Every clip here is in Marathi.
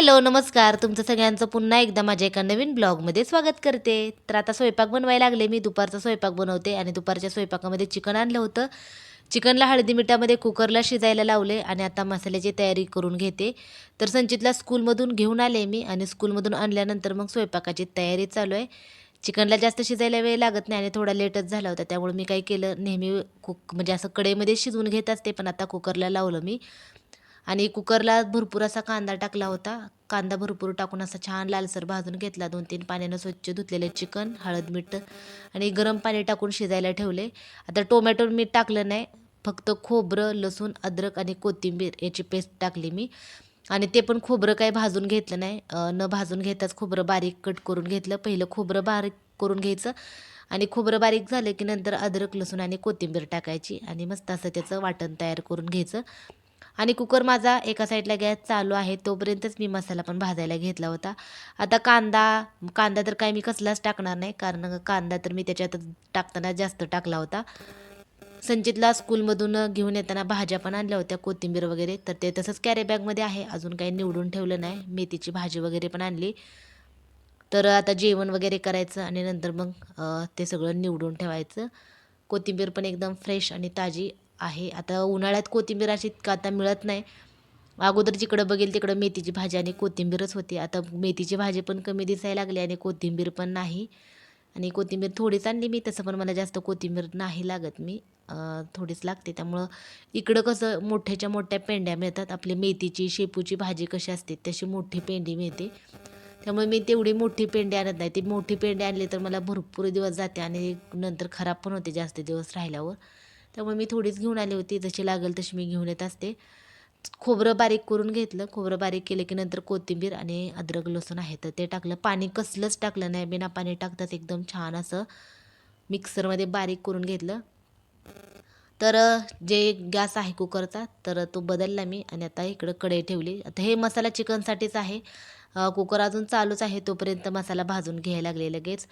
हॅलो नमस्कार. तुमचं सगळ्यांचं पुन्हा एकदा माझ्या एका नवीन ब्लॉगमध्ये स्वागत करते. तर आता स्वयंपाक बनवायला लागले. मी दुपारचा स्वयंपाक बनवते आणि दुपारच्या स्वयंपाकामध्ये चिकन आणलं होतं. चिकनला हळदी मिठामध्ये कुकरला शिजायला लावले आणि आता मसाल्याची तयारी करून घेते. तर संचितला स्कूलमधून घेऊन आले मी आणि स्कूलमधून आणल्यानंतर मग स्वयंपाकाची तयारी चालू आहे. चिकनला जास्त शिजायला वेळ लागत नाही आणि थोडा लेटच झाला होता. त्यामुळे मी काय केलं नेहमी कुक म्हणजे असं कढईमध्ये शिजवून घेत असते पण आता कुकरला लावलं मी. आणि कुकरला भरपूर असा कांदा टाकला होता. कांदा भरपूर टाकून असा छान लालसर भाजून घेतला. दोन तीन पाण्यानं स्वच्छ धुतलेले चिकन हळद मीठ आणि गरम पाणी टाकून शिजायला ठेवले. आता टोमॅटो मीठ टाकलं नाही. फक्त खोबरं लसूण अद्रक आणि कोथिंबीर याची पेस्ट टाकली मी. आणि ते पण खोबरं काही भाजून घेतलं नाही. न भाजून घेताच खोबरं बारीक कट करून घेतलं. पहिलं खोबरं बारीक करून घ्यायचं आणि खोबरं बारीक झालं की नंतर अद्रक लसूण आणि कोथिंबीर टाकायची आणि मस्त असं त्याचं वाटण तयार करून घ्यायचं. आणि कुकर माझा एका साईडला गॅस चालू आहे तोपर्यंतच मी मसाला पण भाजायला घेतला होता. आता कांदा कांदा तर काय मी कसलाच टाकणार नाही कारण कांदा तर मी त्याच्यात टाकताना जास्त टाकला होता. संचितला स्कूलमधून घेऊन येताना भाज्या पण आणल्या होत्या कोथिंबीर वगैरे. तर ते तसंच कॅरीबॅगमध्ये आहे अजून काही निवडून ठेवलं नाही. मेथीची भाजी वगैरे पण आणली. तर आता जेवण वगैरे करायचं आणि नंतर मग ते सगळं निवडून ठेवायचं. कोथिंबीर पण एकदम फ्रेश आणि ताजी. आहे. आता उन्हाळ्यात कोथिंबीर अशी इतकं आता मिळत नाही. अगोदर जिकडं बघेल तिकडं मेथीची भाजी आणि कोथिंबीरच होती. आता मेथीची भाजी पण कमी दिसायला लागली आणि कोथिंबीर पण नाही. आणि कोथिंबीर थोडीच आणली मी तसं पण मला जास्त कोथिंबीर नाही लागत मी. थोडीच लागते. त्यामुळं इकडं कसं मोठ्याच्या मोठ्या पेंड्या मिळतात. आपली मेथीची शेपूची भाजी कशी असते तशी मोठी पेंडी मिळते. त्यामुळे मी तेवढी मोठी पेंडी आणत नाही. ती मोठी पेंडी आणली तर मला भरपूर दिवस जाते आणि नंतर खराब पण होते जास्त दिवस राहिल्यावर. त्यामुळे मी थोडीच घेऊन आली होती. जशी लागेल तशी मी घेऊन येत असते. खोबरं बारीक करून घेतलं. खोबरं बारीक केलं की नंतर कोथिंबीर आणि अद्रक लसूण आहे तर ते टाकलं. पाणी कसलंच टाकलं नाही. बिना पाणी टाकताच एकदम छान असं मिक्सरमध्ये बारीक करून घेतलं. तर जे गॅस आहे कुकरचा तर तो बदलला मी आणि आता इकडं कढई ठेवली. आता हे मसाला चिकनसाठीच आहे. कुकर अजून चालूच आहे. तोपर्यंत मसाला भाजून घ्यायला लागले लगेच.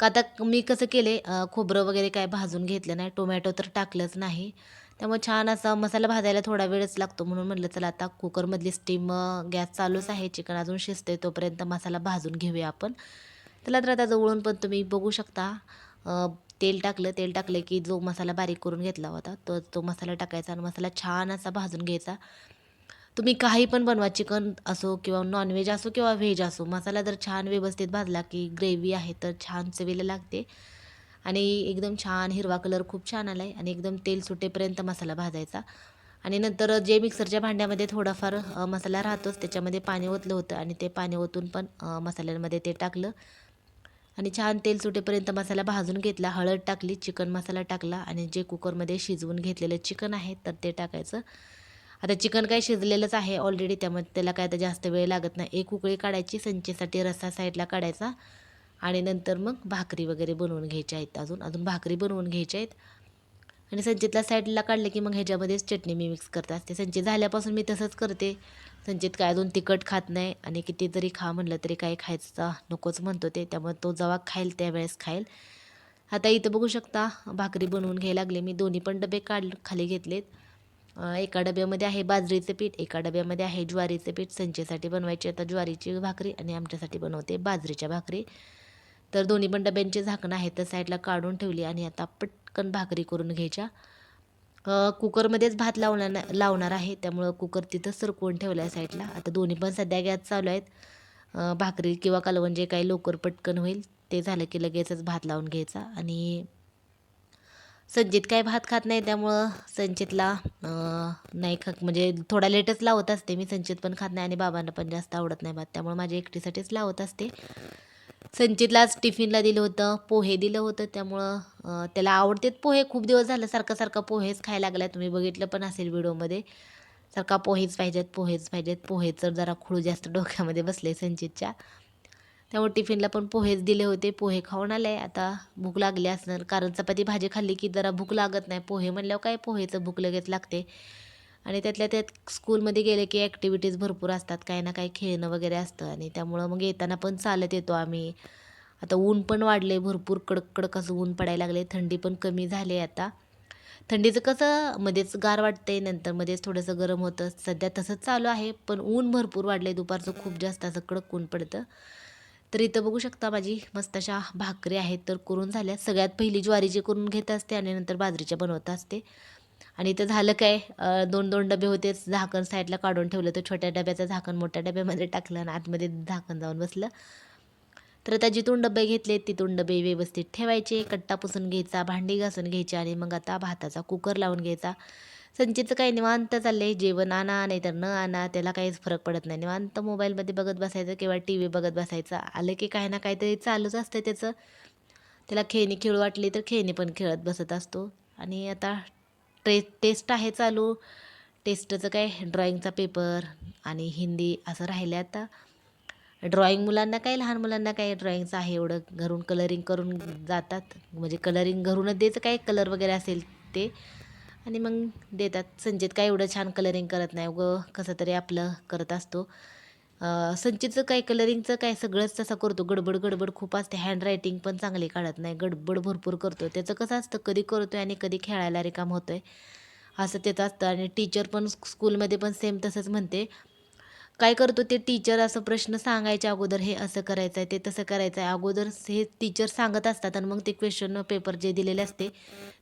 का आता मी कसं केले खोबरं वगैरे काय भाजून घेतलं नाही टोमॅटो तर टाकलंच नाही. त्यामुळे छान असा मसाला भाजायला थोडा वेळच लागतो म्हणून म्हटलं चला आता कुकरमधली स्टीम गॅस चालूच आहे चिकन अजून शिजते तोपर्यंत मसाला भाजून घेऊया आपण. त्याला तर आता जवळून पण तुम्ही बघू शकता तेल टाकलं तेल टाकलं की जो मसाला बारीक करून घेतला होता तो तो मसाला टाकायचा आणि मसाला छान असा भाजून घ्यायचा. तुम्ही काही पण बनवा चिकन असो किंवा नॉनव्हेज असो किंवा व्हेज असो मसाला जर छान व्यवस्थित भाजला की ग्रेव्ही आहे तर छान चवीला लागते. आणि एकदम छान हिरवा कलर खूप छान आला आहे आणि एकदम तेल सुटेपर्यंत मसाला भाजायचा. आणि नंतर जे मिक्सरच्या भांड्यामध्ये थोडाफार मसाला राहतोच त्याच्यामध्ये पाणी ओतलं होतं आणि ते पाणी ओतून पण मसाल्यांमध्ये ते टाकलं. आणि छान तेल सुटेपर्यंत मसाला भाजून घेतला हळद टाकली चिकन मसाला टाकला आणि जे कुकरमध्ये शिजवून घेतलेलं चिकन आहे तर ते टाकायचं. आता चिकन काय शिजलेलंच आहे ऑलरेडी त्यामुळे त्याला काय आता जास्त वेळ लागत नाही. एक उकळी काढायची संचेसाठी रस्सा साईडला काढायचा आणि नंतर मग भाकरी वगैरे बनवून घ्यायच्या आहेत अजून. अजून भाकरी बनवून घ्यायच्या आहेत. आणि संचितला साईडला काढले की मग ह्याच्यामध्येच चटणी मी मिक्स करत असते. संचित झाल्यापासून मी तसंच करते. संचित काय अजून तिखट खात नाही आणि किती जरी खा म्हणलं तरी काही खायचं नकोच म्हणतो ते त्यामुळे तो जेव्हा खाईल त्यावेळेस खाईल. आता इथं बघू शकता भाकरी बनवून घ्यायला लागले. मी दोन्ही पण डबे काढ खाली घेतलेत. एका डब्यामध्ये आहे बाजरीचं पीठ एका डब्यामध्ये आहे ज्वारीचं पीठ. संचेसाठी बनवायची आता ज्वारीची भाकरी आणि आमच्यासाठी बनवते बाजरीच्या भाकरी. तर दोन्ही पण डब्यांची झाकणं आहेत तर साईडला काढून ठेवली आणि आता पटकन भाकरी करून घ्यायच्या. कुकरमध्येच भात लावणार लावणार आहे त्यामुळं कुकर तिथं सरकवून ठेवलं आहे साईडला. आता दोन्ही पण सध्या गॅस चालू आहेत. भाकरी किंवा कालवण जे काही लवकर पटकन होईल ते झालं की लगेचच भात लावून घ्यायचा आणि संचित काय भात खात नाही त्यामुळं संचितला नाही खा म्हणजे थोडा लेटच लावत असते मी. संचित पण खात नाही आणि बाबांना पण जास्त आवडत नाही भात. त्यामुळे माझ्या एकटीसाठीच लावत असते. संचितलाच टिफिनला दिलं होतं पोहे दिलं होतं. त्यामुळं त्याला आवडतेत पोहे. खूप दिवस झालं सारखं सारखं पोहेच खायला लागलाय. तुम्ही बघितलं पण असेल व्हिडिओमध्ये. सारखा पोहेच पाहिजेत पोहेच पाहिजेत. पोहेचं जरा खूळ जास्त डोक्यामध्ये बसले संचितच्या त्यामुळे टिफिनला पण पोहेच दिले होते. पोहे खाऊन आले. आता भूक लागली असणार. कारण चपाती भाजी खाल्ली की जरा भूक लागत नाही. पोहे म्हणल्यावर काय पोहेचं भूक लगेच लागते. आणि त्यातल्या त्यात स्कूलमध्ये गेले की ॲक्टिव्हिटीज भरपूर असतात. काही ना काही खेळणं वगैरे असतं. आणि त्यामुळं मग येताना पण चालत येतो आम्ही. आता ऊन पण वाढले भरपूर कडक कडक असं ऊन पडायला लागले थंडी पण कमी झाली आता. थंडीचं कसं मध्येच गार वाटते नंतर मध्येच थोडंसं गरम होतं. सध्या तसंच चालू आहे. पण ऊन भरपूर वाढले दुपारचं खूप जास्त असं कडक ऊन पडतं. तर इथं बघू शकता माझी मस्त अशा भाकरी आहेत तर करून झाल्या. सगळ्यात पहिली ज्वारीची करून घेत असते आणि नंतर बाजरीच्या बनवत असते. आणि इथं झालं काय दोन दोन डबे होते. झाकण साईडला काढून ठेवलं तर छोट्या डब्याचं झाकण मोठ्या डब्यामध्ये टाकलं आणि आतमध्ये झाकण जाऊन बसलं. तर आता जिथून डबे घेतले तिथून डबे व्यवस्थित ठेवायचे. कट्टा पुसून घ्यायचा भांडी घासून घ्यायची आणि मग आता भाताचा कुकर लावून घ्यायचा. संचितचं काही निवांत चाललंय जेवण आणा नाही तर न आणा त्याला काहीच फरक पडत नाही. निवांत मोबाईलमध्ये बघत बसायचं किंवा टी व्ही बघत बसायचं. आलं की काही ना काहीतरी चालूच असतं त्याचं. त्याला खेळणी खेळू वाटली तर खेळणी पण खेळत बसत असतो. आणि आता टे टेस्ट आहे चालू. टेस्टचं काय? ड्रॉइंगचा पेपर आणि हिंदी असं राहिलं आता. ड्रॉइंग मुलांना काय? लहान मुलांना काय ड्रॉइंगचं आहे एवढं? घरून कलरिंग करून जातात. म्हणजे कलरिंग घरूनच द्यायचं काय? कलर वगैरे असेल ते. आणि मग देतात. संचित काय एवढं छान कलरिंग करत नाही. उगं कसं तरी आपलं करत असतो. संचितचं काय कलरिंगचं काय सगळंच तसं करतो. गडबड गडबड खूप असते. हँडरायटिंग पण चांगली काढत नाही. गडबड भरपूर करतो त्याचं कसं असतं कधी करतो आहे आणि कधी खेळायला रिकाम आहे असं त्याचं असतं. आणि टीचर पण स्कूलमध्ये पण सेम तसंच म्हणते. काय करतो ते टीचर असं प्रश्न सांगायच्या अगोदर हे असं करायचं आहे ते तसं करायचं आहे अगोदर हे टीचर सांगत असतात आणि मग ते क्वेश्चन पेपर जे दिलेले असते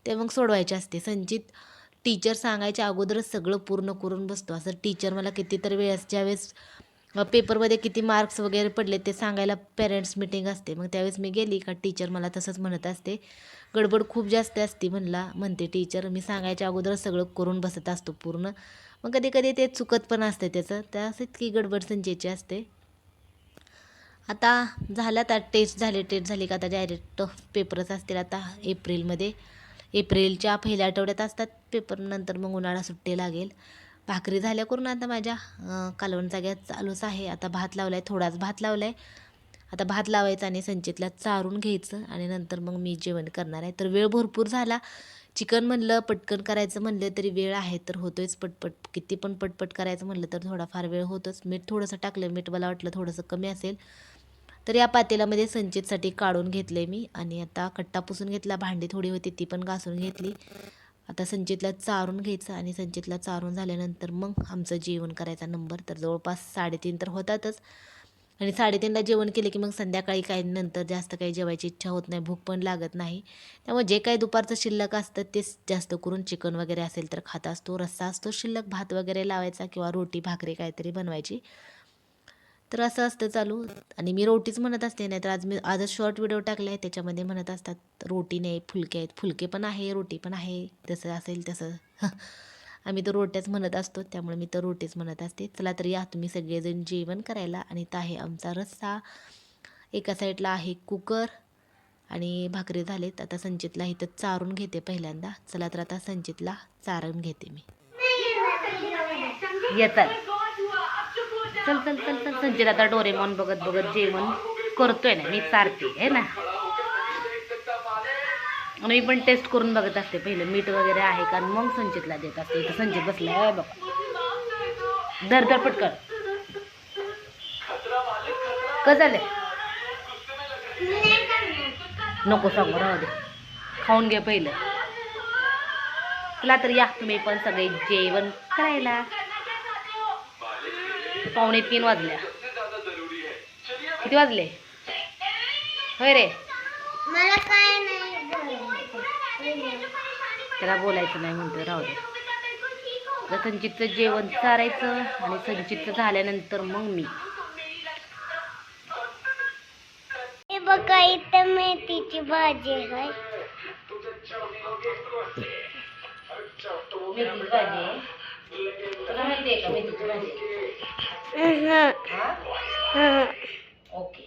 ते मग सोडवायचे असते. संचित टीचर सांगायच्या अगोदरच सगळं पूर्ण करून बसतो. असं टीचर मला कितीतरी वेळेस ज्यावेळेस पेपरमध्ये किती मार्क्स वगैरे पडले ते सांगायला पेरेंट्स मिटिंग असते. मग त्यावेळेस मी गेली का टीचर मला तसंच म्हणत असते. गडबड खूप जास्त असते म्हणला म्हणते टीचर मी सांगायच्या अगोदर सगळं करून बसत असतो पूर्ण. मग कधी कधी ते चुकत पण असते त्याचं. त्या इतकी गडबड संचेची असते. आता झालं आता टेस्ट झाले टेस्ट झाली का आता डायरेक्ट पेपरच असतील आता एप्रिलमध्ये. एप्रिलच्या पहिल्या आठवड्यात असतात. पेपर नंतर मग उन्हाळा सुट्टी लागेल. भाकरी झाल्या करून आता माझ्या कालवणचा कालवण जाग्यात चालूच आहे. आता भात लावला आहे थोडाच भात लावला आहे आता भात लावायचा आणि संचितला चारून घ्यायचं आणि नंतर मग मी जेवण करणार आहे. तर वेळ भरपूर झाला. चिकन म्हणलं पटकन करायचं म्हणलं तरी वेळ आहे तर होतोयच पटपट. किती पण पटपट करायचं म्हणलं तर थोडाफार वेळ होतोच. मीठ थोडंसं टाकलं मीठ मला वाटलं थोडंसं कमी असेल. तर या पातेल्यामध्ये संचितसाठी काढून घेतले मी. आणि आता कट्टा पुसून घेतला भांडी थोडी होती ती पण घासून घेतली. आता संचितला चारून घ्यायचं आणि संचितला चारून झाल्यानंतर मग आमचं जेवण करायचा नंबर. तर जवळपास साडेतीन तर होतातच. आणि साडेतीनला जेवण केले की मग संध्याकाळी काही नंतर जास्त काही जेवायची इच्छा होत नाही भूक पण लागत नाही. त्यामुळे जे काही दुपारचं शिल्लक असतं तेच जास्त करून चिकन वगैरे असेल तर खात असतो रस्सा असतो शिल्लक भात वगैरे लावायचा किंवा रोटी भाकरी काहीतरी बनवायची. तर असं असतं चालू. आणि मी रोटीच म्हणत असते नाही तर आज मी आजच शॉर्ट व्हिडिओ टाकला आहे त्याच्यामध्ये म्हणत असतात रोटी नाही फुलके आहेत. फुलके पण आहे रोटी पण आहे. तसं असेल तसं. आम्ही तर रोट्याच म्हणत असतो त्यामुळे मी तर रोटीच म्हणत असते. चला तर या तुम्ही सगळेजण जेवण करायला. आणि इथं आहे आमचा रस्सा. एका साईडला आहे कुकर आणि भाकरी झालेत. आता संचितला इथं चारून घेते पहिल्यांदा. चला तर आता संचितला चारून घेते मी. येतात. चल चल चल चल संचित आता डोरेमॉन बघत बघत जेवण करतोय ना मी चारते आहे ना? आणि मी पण टेस्ट करून बघत असते पहिलं मीठ वगैरे आहे का? मग संचितला देत असते इथं संचित बसलाय बघ. धर धर पटकन. क झालंय नको सांगू राहू दे. खाऊन घे पहिलं. तुला तर या तुम्ही पण सगळे जेवण करायला पावणे तीन वाजल्या. किती वाजले? होय रे. मला काय नाही बोलायचं. त्याला बोलायचं नाही म्हणतो राहू दे. तर संचितचं जेवण चारायचं आणि संचितचं झाल्यानंतर मग मी. बघा इथं मेथीची भाजी आहे. मेथीची भाजी. तुला माहिती आहे का मेथीची भाजी? हं, हा हं. ओके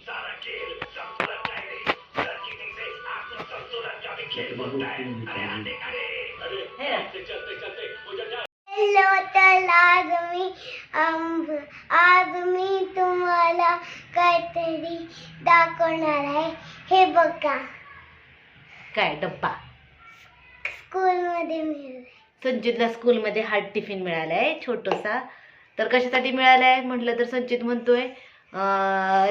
हे ना? हॅलो तर आज मी आम- आज मी तुम्हाला काहीतरी दाखवणार आहे हे बघा काय डब्बा स्कूलमध्ये मिळालं संचितला स्कूलमध्ये हार्ट टिफिन मिळालाय छोटंसा तर कशासाठी मिळालाय? म्हटलं तर संचित म्हणतोय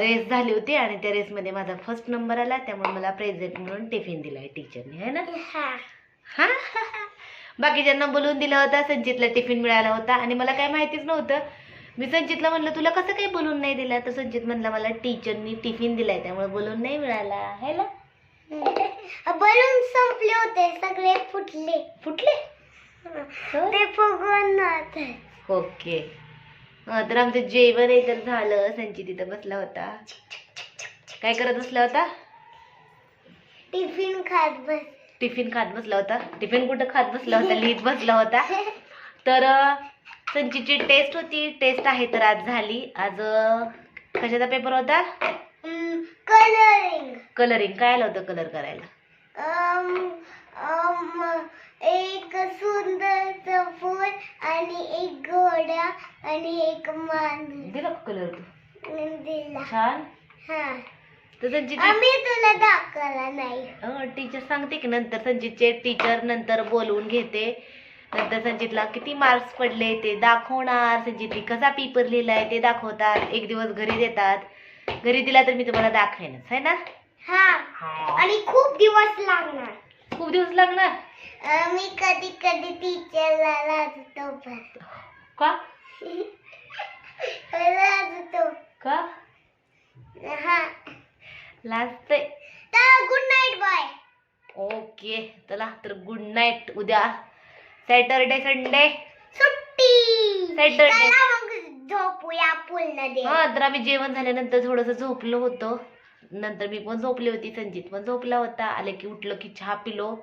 रेस झाली होती आणि त्या रेसमध्ये माझा फर्स्ट नंबर आला त्यामुळे मला प्रेझेंट म्हणून टिफिन दिलाय टीचरने है ना? हा. हा बाकीच्यांना बोलवून दिलं होतं संचितला टिफिन मिळाला होता आणि मला काय माहितीच नव्हतं. मी संचितला म्हणलं तुला कसं काही बोलून नाही दिला? तर संचित म्हणला मला टीचरनी टिफिन दिलाय त्यामुळे बोलून नाही मिळाला है ना? बलून संपले होते सगळे फुटले. फुटले? ते ओके. तर आमचं जेवण आहे तर झालं. संचित तिथं बसला होता. काय करत बसला होता? टिफिन खात बस टिफिन खात बसला होता. टिफिन कुठं खात बसला होता? लिहित बसला होता. तर अं, संचितची टेस्ट होती. टेस्ट आहे तर आज झाली. आज कशाचा पेपर होता? कलरिंग कलरिंग काय आलं होतं कलर करायला? एक सुंदरचं फूल आणि एक घोडा आणि एक माणूस. दिला कलर दिला. छान. हा. तर संचित आम्ही तुला दाखवला नाही. टीचर सांगते की नंतर संचितचे टीचर नंतर बोलवून घेते. नंतर संचितला किती मार्क्स पडले ते दाखवणार. संचितनी कसा पेपर लिहिलाय ते दाखवतात. एक दिवस घरी देतात. घरी दिला तर मी तुम्हाला दाखवेनच है ना? हा. आणि खूप दिवस लागणार. खूप दिवस लागणार? मी कधी कधी टीचरला लाजतो पण. का? लाजतो. का? हा. लाजते तर गुड नाईट बाय ओके चला तर गुड नाईट उद्या. सॅटरडे संडे सुट्टी. चला मग झोपूया पूर्ण दे हा तर आम्ही जेवण झाल्यानंतर थोडंसं झोपलो होतो. नंतर मी पण झोपली होती संजित पण झोपला होता. आले की उठलं की चहा पिलो.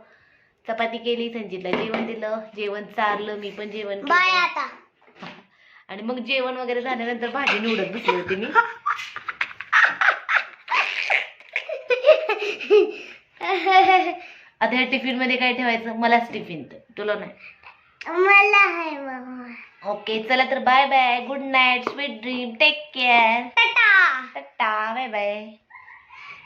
चपाती केली संजितला जेवण दिलं जेवण चारलं मी पण जेवण केलं. बाय आता. आणि मग जेवण वगैरे झाल्यानंतर भाजी निवडत बसली होती मी. आता ह्या टिफिनमध्ये काय ठेवायचं? मलाच टिफिन तुला नाही. मला ओके चला तर bye bye good night sweet dream take care tata. Tata. Bye bye